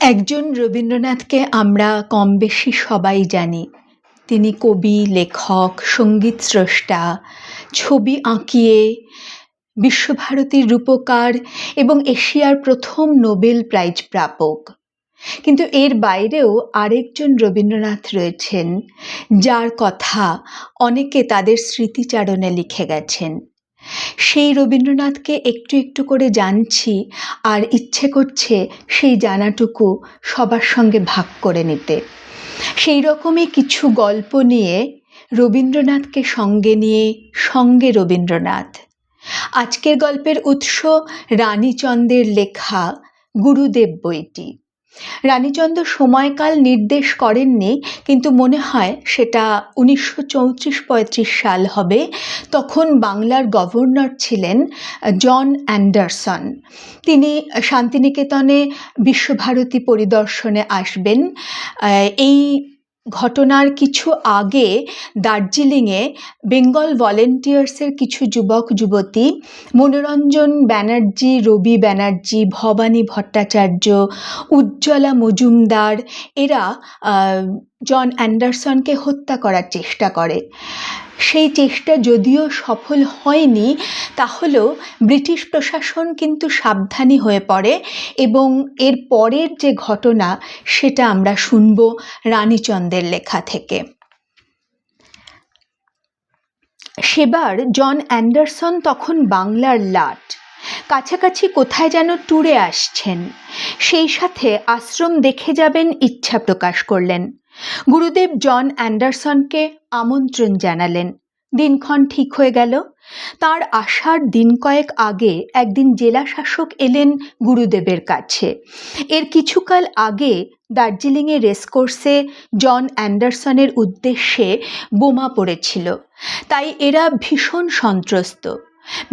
একজন রবীন্দ্রনাথকে আমরা কম বেশি সবাই জানি। তিনি কবি, লেখক, সংগীত স্রষ্টা, ছবি আঁকিয়ে, বিশ্বভারতীর রূপকার এবং এশিয়ার প্রথম নোবেল প্রাইজ প্রাপক। কিন্তু এর বাইরেও আরেকজন রবীন্দ্রনাথ রয়েছেন, যার কথা অনেকে তাদের স্মৃতিচারণে লিখে গেছেন। সেই রবীন্দ্রনাথকে একটু একটু করে জানছি আর ইচ্ছে করছে সেই জানাটুকু সবার সঙ্গে ভাগ করে নিতে। সেই রকমই কিছু গল্প নিয়ে রবীন্দ্রনাথকে সঙ্গে নিয়ে সঙ্গে রবীন্দ্রনাথ। আজকের গল্পের উৎস রানীচন্দ্রের লেখা গুরুদেব বইটি। রানীচন্দ্র সময়কাল নির্দেশ করেননি, কিন্তু মনে হয় সেটা উনিশশো চৌত্রিশ পঁয়ত্রিশ সাল হবে। তখন বাংলার গভর্নর ছিলেন জন অ্যান্ডারসন। তিনি শান্তিনিকেতনে বিশ্বভারতী পরিদর্শনে আসবেন। এই ঘটনার কিছু আগে দার্জিলিংয়ে বেঙ্গল ভলেন্টিয়ার্সের কিছু যুবক, যুবতী, মনোরঞ্জন ব্যানার্জি, রবি ব্যানার্জি, ভবানী ভট্টাচার্য, উজ্জ্বলা মজুমদার, এরা জন অ্যান্ডারসনকে হত্যা করার চেষ্টা করে। সেই চেষ্টা যদিও সফল হয়নি, তাহলেও ব্রিটিশ প্রশাসন কিন্তু সাবধানী হয়ে পড়ে এবং এর পরের যে ঘটনা সেটা আমরা শুনব রানীচন্দ্রের লেখা থেকে। সেবার জন অ্যান্ডারসন তখন বাংলার লাট। কাছাকাছি কোথায় যেন ট্যুরে আসছেন। সেই সাথে আশ্রম দেখে যাবেন ইচ্ছা প্রকাশ করলেন। গুরুদেব জন অ্যান্ডারসনকে আমন্ত্রণ জানালেন। দিনক্ষণ ঠিক হয়ে গেল। তার আসার দিন কয়েক আগে একদিন জেলা শাসক এলেন গুরুদেবের কাছে। এর কিছুকাল আগে দার্জিলিংয়ে রেসকোর্সে জন অ্যান্ডারসনের উদ্দেশ্যে বোমা পড়েছিল। তাই এরা ভীষণ সন্ত্রস্ত।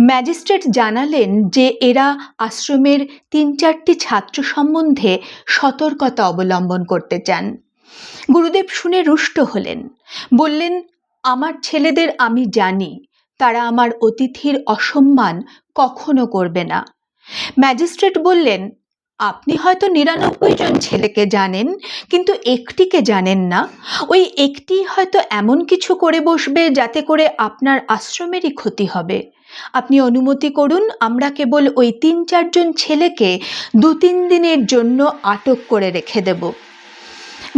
ম্যাজিস্ট্রেট জানালেন যে এরা আশ্রমের তিন চারটি ছাত্র সম্বন্ধে সতর্কতা অবলম্বন করতে চান। গুরুদেব শুনে রুষ্ট হলেন। বললেন, আমার ছেলেদের আমি জানি, তারা আমার অতিথির অসম্মান কখনো করবে না। ম্যাজিস্ট্রেট বললেন, আপনি হয়তো নিরানব্বই জন ছেলেকে জানেন, কিন্তু একটিকে জানেন না। ওই একটি হয়তো এমন কিছু করে বসবে যাতে করে আপনার আশ্রমেরই ক্ষতি হবে। আপনি অনুমতি করুন, আমরা কেবল ওই তিন চারজন ছেলেকে দু তিন দিনের জন্য আটক করে রেখে দেব।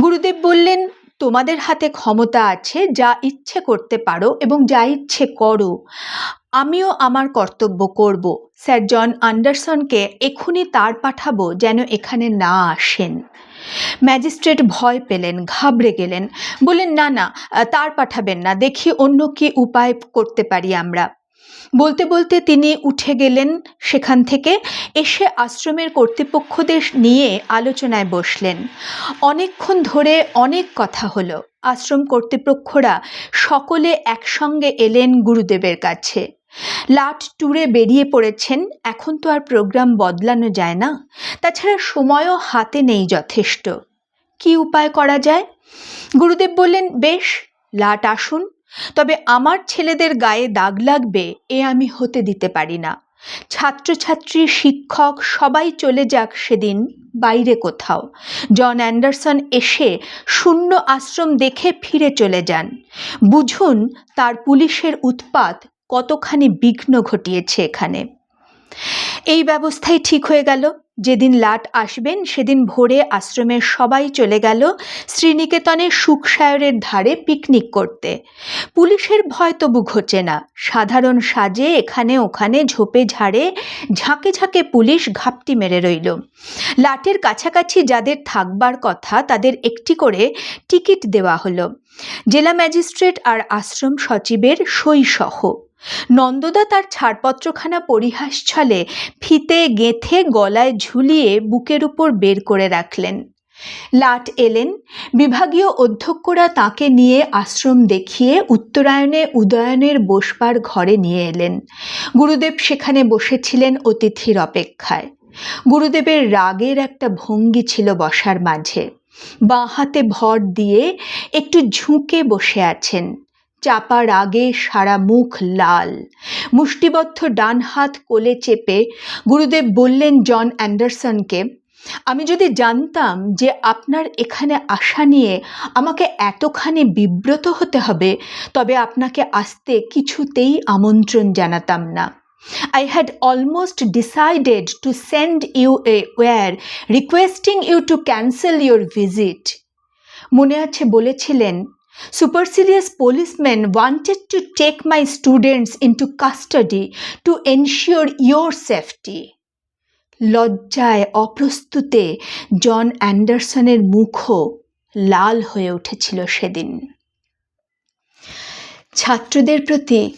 গুরুদেব বললেন, তোমাদের হাতে ক্ষমতা আছে, যা ইচ্ছে করতে পারো এবং যা ইচ্ছে করো। আমিও আমার কর্তব্য করব। স্যার জন আন্ডারসনকে এখনই তার পাঠাবো যেন এখানে না আসেন। ম্যাজিস্ট্রেট ভয় পেলেন, ঘাবড়ে গেলেন। বললেন, না না, তার পাঠাবেন না। দেখি অন্য কি উপায় করতে পারি আমরা। বলতে বলতে তিনি উঠে গেলেন সেখান থেকে, এসে আশ্রমের কর্তৃপক্ষদের নিয়ে আলোচনায় বসলেন। অনেকক্ষণ ধরে অনেক কথা হলো। আশ্রম কর্তৃপক্ষরা সকলে একসঙ্গে এলেন গুরুদেবের কাছে। লাট ট্যুরে বেরিয়ে পড়েছেন, এখন তো আর প্রোগ্রাম বদলানো যায় না। তাছাড়া সময়ও হাতে নেই যথেষ্ট। কি উপায় করা যায়? গুরুদেব বললেন, বেশ, লাট আসুন। তবে আমার ছেলেদের গায়ে দাগ লাগবে এ আমি হতে দিতে পারি না। ছাত্রছাত্রী, শিক্ষক, সবাই চলে যাক সেদিন বাইরে কোথাও। জন অ্যান্ডারসন এসে শূন্য আশ্রম দেখে ফিরে চলে যান। বুঝুন, তার পুলিশের উৎপাত কতখানি বিঘ্ন ঘটিয়েছে এখানে। এই ব্যবস্থাই ঠিক হয়ে গেল। যেদিন লাট আসবেন, সেদিন ভোরে আশ্রমের সবাই চলে গেল শ্রীনিকেতনের সুখসায়রের ধারে পিকনিক করতে। পুলিশের ভয় তবু ঘটে না। সাধারণ সাজে এখানে ওখানে ঝোপে ঝাড়ে ঝাঁকে ঝাঁকে পুলিশ ঘাপটি মেরে রইল। লাটের কাছাকাছি যাদের থাকবার কথা, তাদের একটি করে টিকিট দেওয়া হলো। জেলা ম্যাজিস্ট্রেট আর আশ্রম সচিবের সই সহ নন্দদা তার ছাড়পত্রখানা পরিহাস ছলে ফিতে গেঁথে গলায় ঝুলিয়ে বুকের উপর বের করে রাখলেন। লাট এলেন, বিভাগীয় অধ্যক্ষরা তাকে নিয়ে আশ্রম দেখিয়ে উত্তরায়ণে উদয়নের বসবার ঘরে নিয়ে এলেন। গুরুদেব সেখানে বসেছিলেন অতিথির অপেক্ষায়। গুরুদেবের রাগের একটা ভঙ্গি ছিল বসার মাঝে। বাঁ হাতে ভর দিয়ে একটু ঝুঁকে বসে আছেন। চাপা রাগে সারা মুখ লাল। মুষ্টিবদ্ধ ডান হাত কোলে চেপে গুরুদেব বললেন জন অ্যান্ডারসনকে, আমি যদি জানতাম যে আপনার এখানে আসা নিয়ে আমাকে এতখানি বিব্রত হতে হবে, তবে আপনাকে আসতে কিছুতেই আমন্ত্রণ জানাতাম না। I had almost decided to send you a wire requesting you to cancel your visit মনে আছে বলেছিলেন সুপারসিরিয়াস policemen wanted to take my students into custody to ensure your safety. লজ্জায় অপ্রস্তুতে জন অ্যান্ডারসনের মুখও লাল হয়ে উঠেছিল সেদিন। ছাত্রদের প্রতি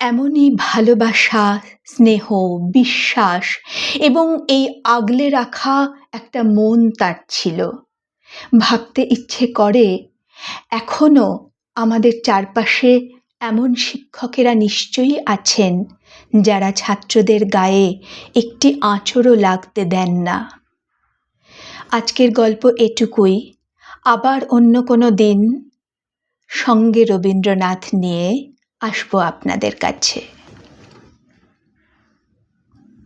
এমনই ভালোবাসা, স্নেহ, বিশ্বাস এবং এই আগলে রাখা একটা মন তার ছিল। ভাবতে ইচ্ছে করে এখনও আমাদের চারপাশে এমন শিক্ষকেরা নিশ্চয়ই আছেন, যারা ছাত্রদের গায়ে একটি আঁচড়ও লাগতে দেন না। আজকের গল্প এটুকুই। আবার অন্য কোনো দিন সঙ্গে রবীন্দ্রনাথ নিয়ে আসব আপনাদের কাছে।